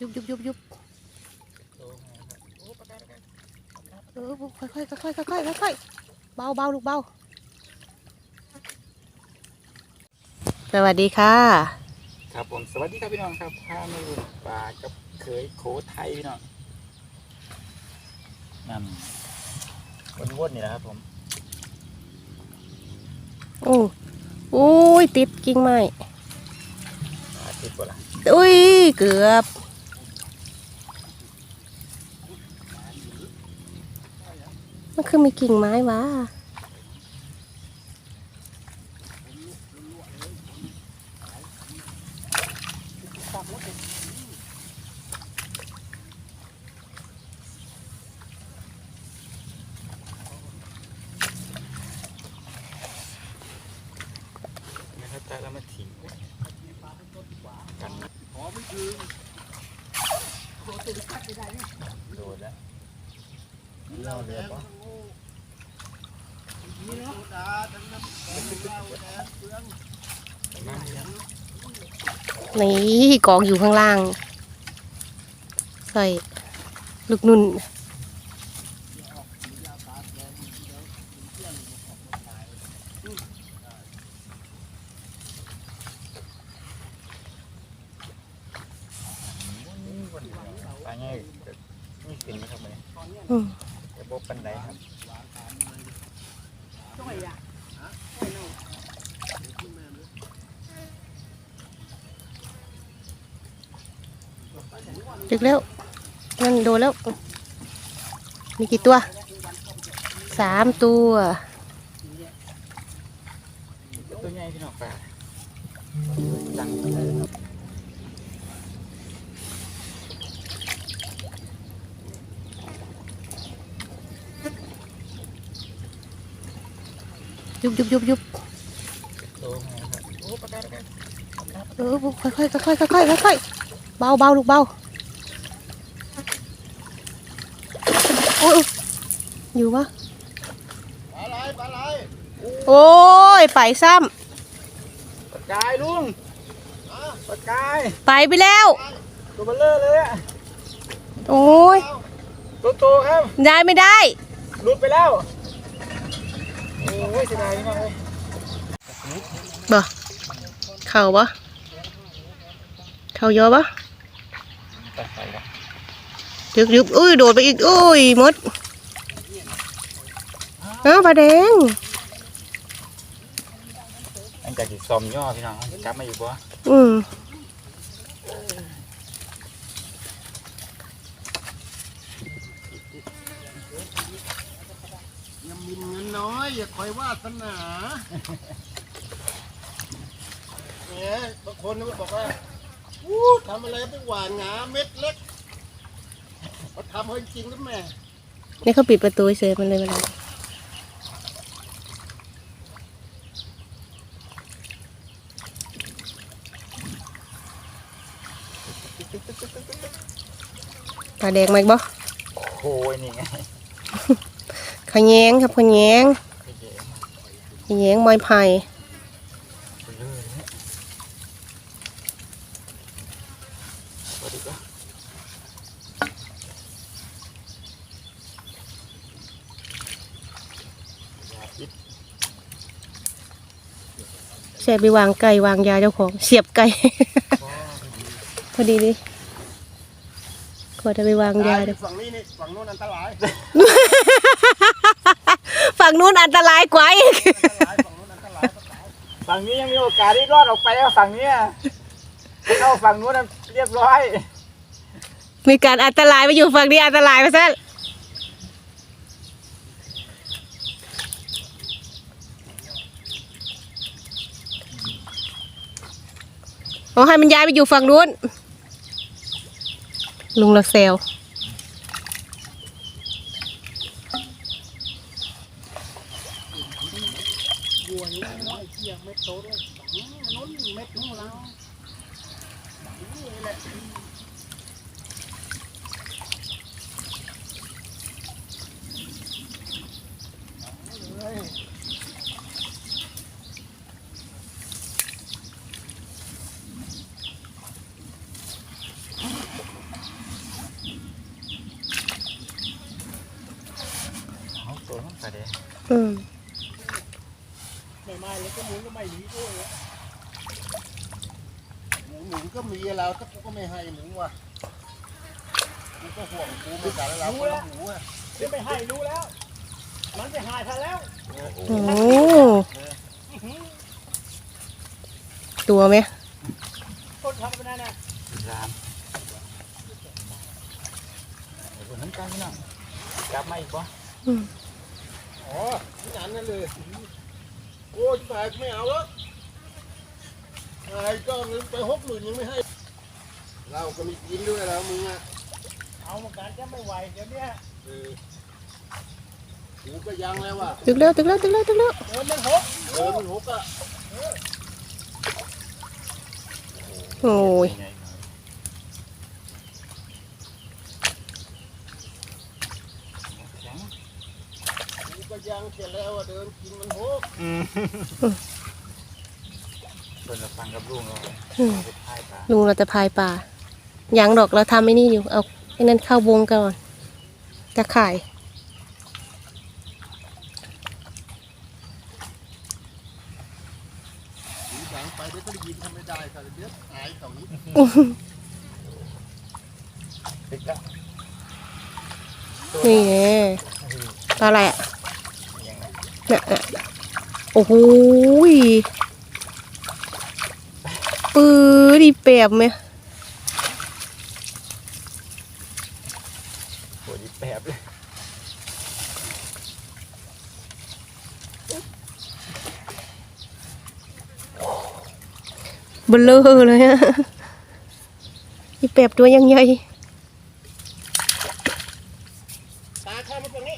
ยุบยุบยุบยุบโอ้โหปากกาปากกาเออค่อยค่อยค่อยค่อยค่อยค่อยค่อยเบาเบาลูกเบาสวัสดีค่ะ ครับผมสวัสดีครับพี่น้องครับพามาลุยปลากับเคยโคไทยพี่น้องนั่นวนๆนี่แหละครับผมโอ้อุ้ยติดกิ่งไม้ปลาติดบ่ละอุ้ยเกือบ มันคือมีกิ่งไม้วะ นะครับแต่แล้วมาทิ้งกันโดนแล้วเล่าเรือปะ นี่กองอยู่ข้างล่าง ใส่ลูกนุ่นปลาง่ายนี่สินนะครับมันอืมจะบบปันไดครับ ดึกแล้วนั่นโดนแล้ว มีกี่ตัวสามตัวตัวใหญ่พี่น้องปลาจังเลยยุบยุบยุบยุบโตมาครับโอ้ปากกาปากกาปากกาเออค่อยค่อยค่อยค่อยค่อยค่อยค่อยเบาเบาลูกเบาโอ้ย อยู่ปะปลาไหลปลาไหลโอ้ย ไปซ้ปลากายลุงปลากายำไปไปแล้ว ตัวเบลเลอร์เลยอะโอ้ยตัวโตครับได้ไม่ได้ หลุดไปแล้วโอ้ยเสียดายมากเลยบ่เข่าปะเข่าเยอะปะไปไปแล้วยึกยึกอุ้ย โดดไปอีก อุ้ยมด เอ้าปลาแดงหลังจากที่ซ้อมย่อพี่น้องกลับมาอยู่บ่อืมอย่าหมินเงินน้อย อย่าคอยวาสนาเนี่ยบางคนมันบอกว่าอู้ทำอะไรไปหวานหงาเม็ดเล็กมาทำให้จริงแล้วแม่นี่เขาปิดประตูเฉยมันเลยมันเลย ปลาแดงไหมบ่โอ้ยนี่ไงขะแยงครับขะแยงไอ้เจ๊ขะแยงมอยไผ่ไปเลยนะสวัสดีครับอย่าปิดแช่ไปวางไก่วางยาเจ้าของ เสียบไก่ พอดีดิข อจะไปวางยาเดี๋ยวฝั่งนี้นี่ฝั่งโน้นอันตรายฝั่งนู้นอันตรายกว่าอีกอันตรายฝั่งโน้นอันตรายฝั่งนี้ยังมีโอกาสที่รอดออกไปแล้วฝั่งเนี้ยเข้าฝั่งนู้นนะเรียบร้อย มีการอันตรายไปอยู่ฝั่งนี้อันตรายไปซะเอาให้มันย้ายไปอยู่ฝั่งนู้น ลุงละเซลบัวนี้ไม่เที่ยงไม่โตด้วยฝั่งโน้นเม็ดของเรานี่แหละ ตัวมันไปเด้อืมไม่ไม่แล้วก็หมุนก็ไม่หนีด้วยอะหมูหนูก็มีแล้วแต่กูก็ไม่ให้หนูว่ะกูก็ห่วงกูเหมือนกันแล้วคนละหมูอะจะไม่ให้รู้แล้ว มันจะหายทันแล้วโอ้ตัวไหมคนทำไปนั่นน่ะรามเดี๋ยวคนนั้นกันพี่น้องจับมาอีกปะอืม อ๋อที่นั้นนั่นเลยโอ้ยแปลกไม่เอาแล้วไอ้ก็เงินไปหกหมื่นยังไม่ให้เราก็มีกินด้วยแล้วมึงอะเอามาการจะไม่ไหวเดี๋ยวเนี้ยเออกูก็ยังแล้วว่ะตึกแล้วตึกแล้วตึกแล้วตึกแล้วเดินมันหกเออมันหกอะโอ้ย กูก็ยัง เสร็จแล้วอะเดินกินมันหกเดินกับฟังกับลุงเราอืมไปพายปลาลุงเราจะพายป่ายังดอกเราทำไอ้นี่อยู่ เอาไอ้นั้นเข้าวงก่อนจะขายหูสังไปเดี๋ยวก็ได้ยินทำไม่ได้ค่ะเดี๋ยวหายเขานี้ติดแล้วนี่ไงปลาอะไรอะยังไง น่ะน่ะโอ้โหยปื้อดีเปียบไหมโหดีแปบเลยเบลอเลยฮะดีเปียบตัวยังใหญ่ตาข้ามาตรงนี้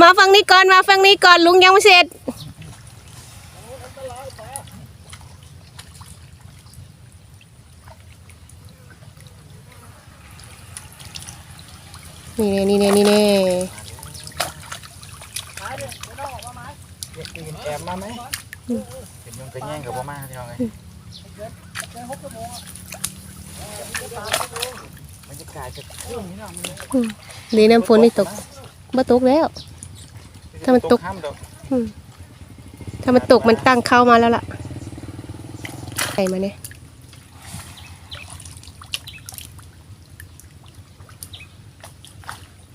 มาฟังนี้ก่อนมาฟังนี้ก่อนลุงยังไม่เสร็จตรงนู้นอันตรายตานี่แน่นี่แน่นี่แน่หายเลยไม่ต้องออกมาไหมเด็กตื่นแอบมาไหมเป็นยังเป็นแย่งกับพ่อมาที่เราไงเดินหกชั่วโมงอะบรรยากาศจะขึ้นนี่เนาะมันดีน้ำฝนนี่ตกบ่ตกแล้ว ถ้ามันตกห้ามดอกถ้ามันตกมันตั้งเข้ามาแล้วล่ะใส่มาเนี่ย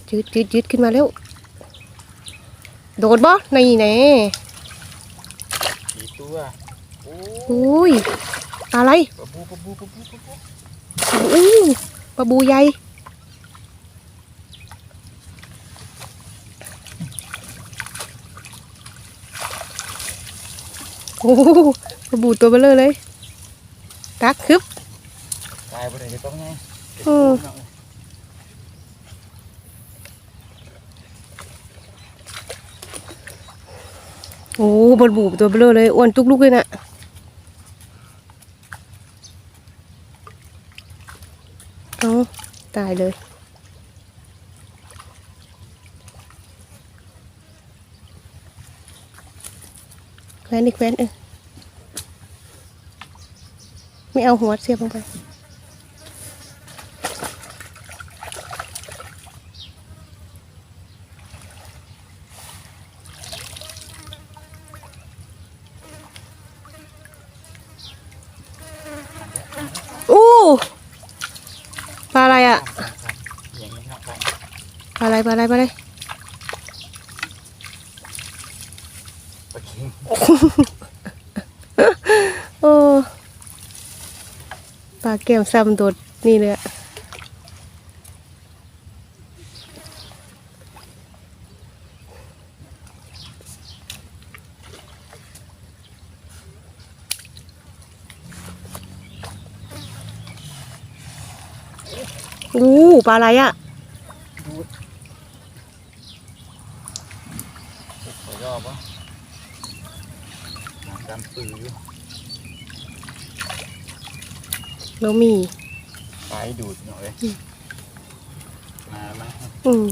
ยืดยืดยืดขึ้นมาเร็ว โดดบ่ในไหนสี่ตัวโอ้อุ้ยอะไรปะบูปะบูปะบูปะบูอู้ปลาบูใหญ่ โอ้โหปลาบูตัวเบลอเลย ตักคึบตายไปเลยจะต้องไงอืมโอ้บนบูตัวเบลอเลยอ้วนตุกลุกเลยน่ะเอาตายเลย แควนนี่แควนเออไม่เอาหัวเสียบลงไปอู้ปลาอะไรอะอย่างนี้ครับปลาอะไรปลาอะไรปลาอะไร ปะคิง โอ้ปลาแก้มซ้ำโดดนี่เลยอะอู้ปลาอะไรอะขอยอปะ ดำปืออยู่แล้วมีไปดูดหน่อย มาไหมอืม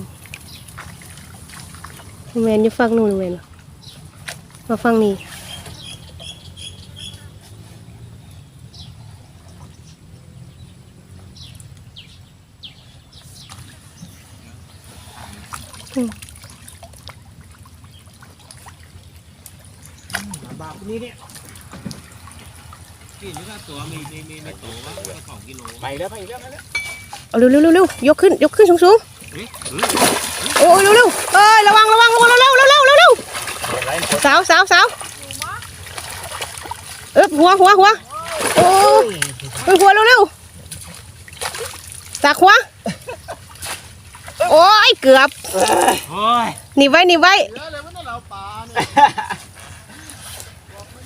แมนอยู่ฟังนู่นเวนมาฟังนี่บาป นี้เนี่ยพี่นึกว่าตัวมีมีมีมีตัวว่าตัวสองกิโลไปแล้วไปแล้วไปแล้วเอาเร็วเร็วเร็วเร็วยกขึ้นยกขึ้นสูงสูงเฮ้ยๆโอ้ยเร็วเร็วเอ้ยระวังระวังระวังเร็วเร็วเร็วเร็วเร็วอะไรมันสาวสาวสาวเอ๊บหัวหัวหัวโอ้ยเฮ้ยหัวเร็วเร็วสากหัวโอ้ยเกือบโอ้ยหนีบไว้หนีบไว้เยอะเ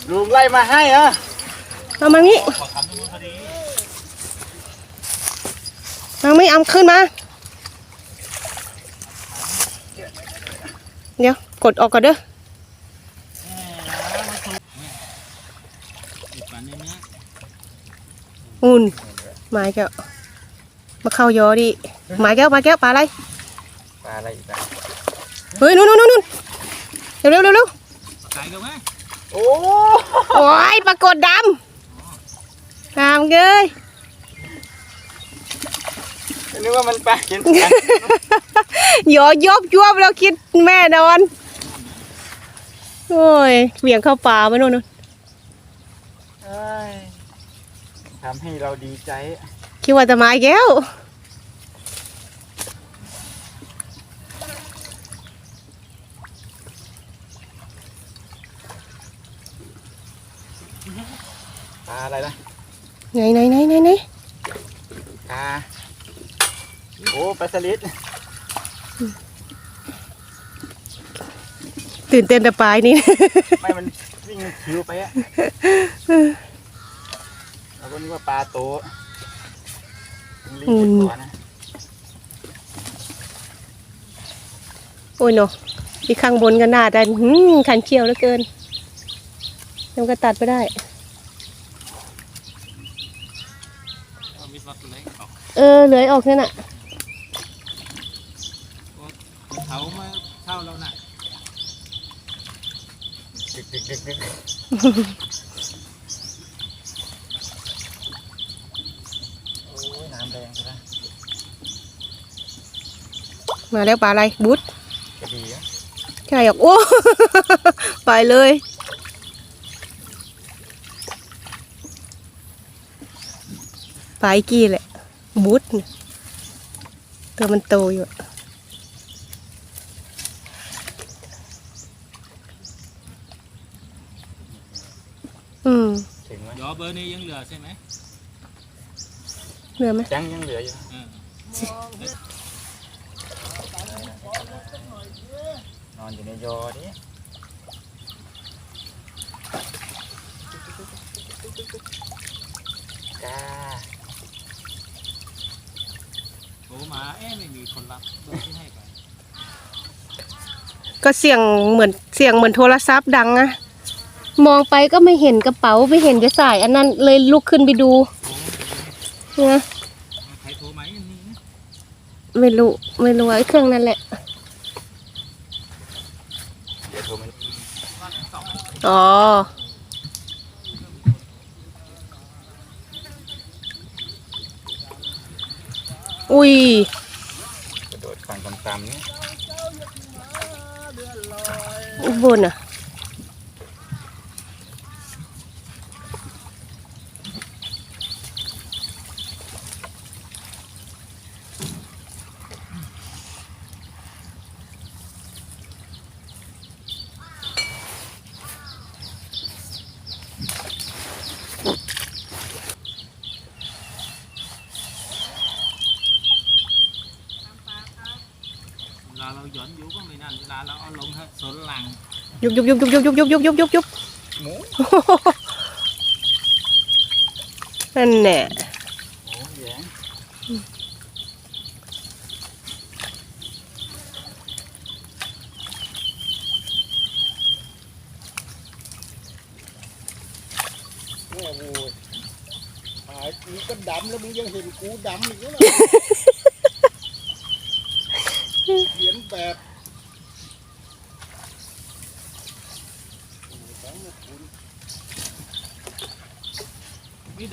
ลุงไล่มาให้เหรอเอามางี้ขอคำนึงพอดีเอาไม่เอาขึ้นมา เดี๋ยว กดออกก่อนเด้ออุ่นหมายแก้วมาเข้ายอดิหมายแก้วมาแก้วปลาอะไรปลาอะไรอีกเฮ้ยนู่นนู่นนู่นนู่นเร็วเร็วเร็วเร็วไก่กันไหม โอ้โอ้ยปรากฏดำดำเกยนึกว่ามันปลาเห็นปลาหยอยบยวบแล้วคิดแม่นอน โอ้ยเหวี่ยงเข้าป่าไปโน่นนู่นเอ้ยทำให้เราดีใจ คิดว่าจะมาอีกแล้ว ปลาอะไรนะไหนไหนไหนไหนไหนปลาโอ้ปลาสลิดตื่นเต้นแต่ปลายนี่ ไม่มันวิ่งคิวไปอะเราก็นึกว่าปลาโตมันรีบไปก่อนนะโอ้ยเนาะที่ข้างบนก็น่าได้หืมขันเคี้ยวเหลือเกินยังก็ตัดไปได้ เอามีสัตว์เล็ก ออกเออเหลือยออกนั่นน่ะเขามาเท่าเราหนักดึกดึกดึกดึกโอ้ยน้ำแดงซะมาแล้วปลาอะไรบุ๊ดกระดีอะใช่หรอกโอ้ ไปเลยปลาไอ้กี้แหละ บุ๊ดน่ะตัวมันโตอยู่อะอืมถึงไหมยอเบอร์นี้ยังเหลือใช่ไหมเหลือไหมยังยังเหลืออยู่เออนอนอยู่ในยอดิกา โทรมา เอ๊ะไม่มีคนรับเบอร์ที่ให้ไปก็เสียงเหมือนเสียงเหมือนโทรศัพท์ดังอะมองไปก็ไม่เห็นกระเป๋าไม่เห็นจะสาย อันนั้นเลยลุกขึ้นไปดูโทรนะใครโทรไหมอันนี้นะไม่รู้ไม่รู้ว่าไอ้เครื่องนั่นแหละเดี๋ยวโทรมาอ๋ออุ้ยกระโดดามนอุบลอะ งยุบยุบยุบยุบยุบยุบยุบยุบยุบยุบยุบหมู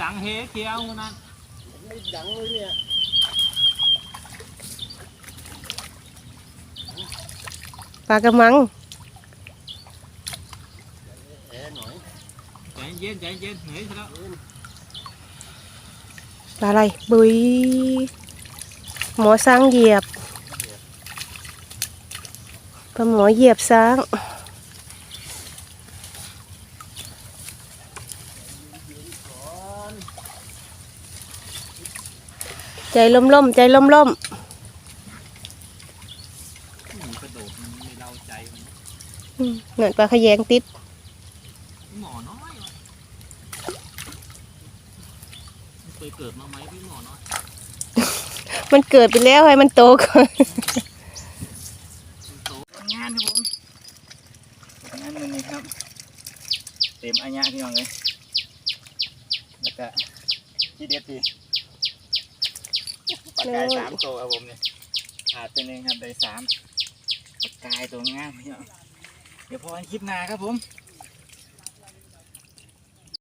ดังเฮเคียวนั่นไม่ดังเลยเนี่ยปลากระมังแอร์หน่อยใจเย็นใจเย็นเหนื่อยซะแล้วปลาอะไรบุยหมอสร้างเหยียบปลาหมอเหยียบสร้าง ใจล่มล่มๆใจล่มล่มมันกระโดดมันไม่เล่าใจมันๆอืมเหมือนปลาขยงติดหมอน้อยวะมันเคยเกิดมาไหมพี่หมอน้อยมันเกิดไปแล้วให้มันโตก่อนมันโตงานครับผมงานมือนี้ครับ เต็มอัญญะพี่น้องเลยแล้วก็ที่เด็ดดี ปลกายสามตัวครับผมเนี่ยขาดตัวหนึงครับได้สามปากายตัวงามพี่ยเดี๋ยวพอกันคลิปหน้าครับผม